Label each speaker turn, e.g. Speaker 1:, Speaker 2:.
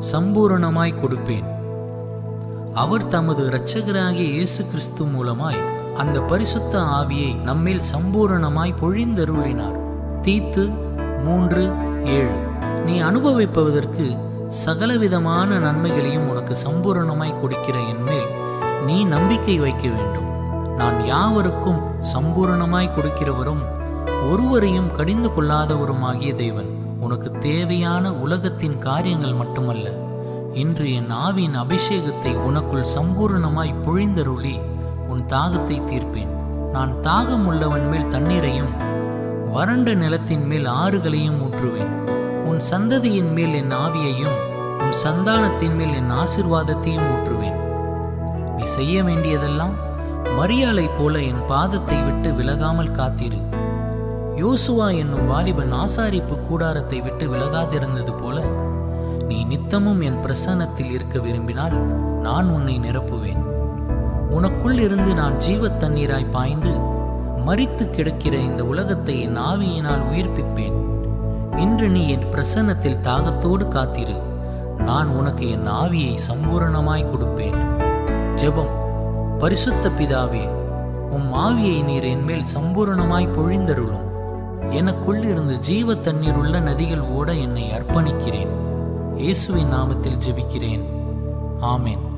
Speaker 1: சம்பூரணமாய் கொடுப்பேன். அவர் தமது இரட்சகராகிய இயேசு கிறிஸ்து மூலமாய் அந்த பரிசுத்த ஆவியை நம்மேல் சம்பூரணமாய் பொழிந்தருளினார். தீத்து மூன்று ஏழு. நீ அனுபவிப்பதற்கு சகலவிதமான நன்மைகளையும் உனக்கு சம்பூரணமாய் கொடுக்கிற என்மேல் நீ நம்பிக்கை வைக்க வேண்டும். நான் யாவருக்கும் சம்பூரணமாய் கொடுக்கிறவரும் ஒருவரையும் கடிந்து கொள்ளாதவருமாகிய தேவன். உனக்கு தேவையான உலகத்தின் காரியங்கள் மட்டுமல்ல இன்று என் ஆவியின் அபிஷேகத்தை உனக்குள் சம்பூரணமாய் பொழிந்தருளி உன் தாகத்தை தீர்ப்பேன். நான் தாகம் உள்ளவன் மேல் தண்ணீரையும் வறண்ட நிலத்தின் மேல் ஆறுகளையும் ஊற்றுவேன். உன் சந்ததியின் மேல் என் ஆவியையும் உன் சந்தானத்தின் மேல் என் ஆசிர்வாதத்தையும் ஊற்றுவேன். நீ செய்ய வேண்டியதெல்லாம் மரியாலை போல என் பாதத்தை விட்டு விலகாமல் காத்திரு. யோசுவா என்னும் வாலிபன் ஆசாரிப்பு கூடாரத்தை விட்டு விலகாதிருந்தது போல நீ நித்தமும் என் பிரசன்னத்தில் இருக்க விரும்பினால் நான் உன்னை நிரப்புவேன். உனக்குள் இருந்து நான் ஜீவத் தண்ணீராய் பாய்ந்து மறித்து கிடக்கிற இந்த உலகத்தை என் ஆவியினால் உயிர்ப்பிப்பேன். இன்று நீ என் பிரசன்னத்தில் தாகத்தோடு காத்திரு. நான் உனக்கு என் ஆவியை சம்பூரணமாய் கொடுப்பேன். ஜெபம். பரிசுத்த பிதாவே உம் ஆவியை நீர் என்மேல் சம்பூரணமாய் பொழிந்தருளும். எனக்குள் இருந்து ஜீவ தண்ணீருள்ள நதிகள் ஓட என்னை அர்ப்பணிக்கிறேன். இயேசுவின் நாமத்தில் ஜெபிக்கிறேன். ஆமேன்.